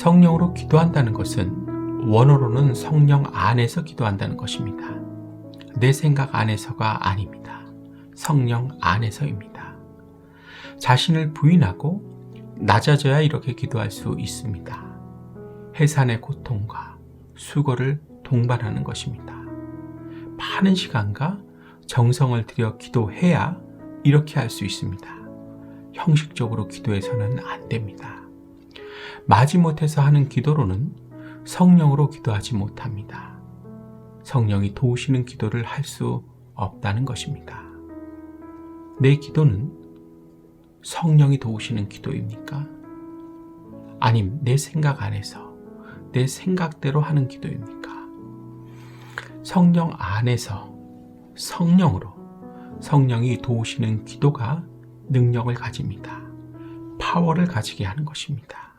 성령으로 기도한다는 것은 원어로는 성령 안에서 기도한다는 것입니다. 내 생각 안에서가 아닙니다. 성령 안에서입니다. 자신을 부인하고 낮아져야 이렇게 기도할 수 있습니다. 해산의 고통과 수고를 동반하는 것입니다. 많은 시간과 정성을 들여 기도해야 이렇게 할 수 있습니다. 형식적으로 기도해서는 안 됩니다. 마지못해서 하는 기도로는 성령으로 기도하지 못합니다. 성령이 도우시는 기도를 할 수 없다는 것입니다. 내 기도는 성령이 도우시는 기도입니까? 아님 내 생각 안에서 내 생각대로 하는 기도입니까? 성령 안에서 성령으로 성령이 도우시는 기도가 능력을 가집니다. 파워를 가지게 하는 것입니다.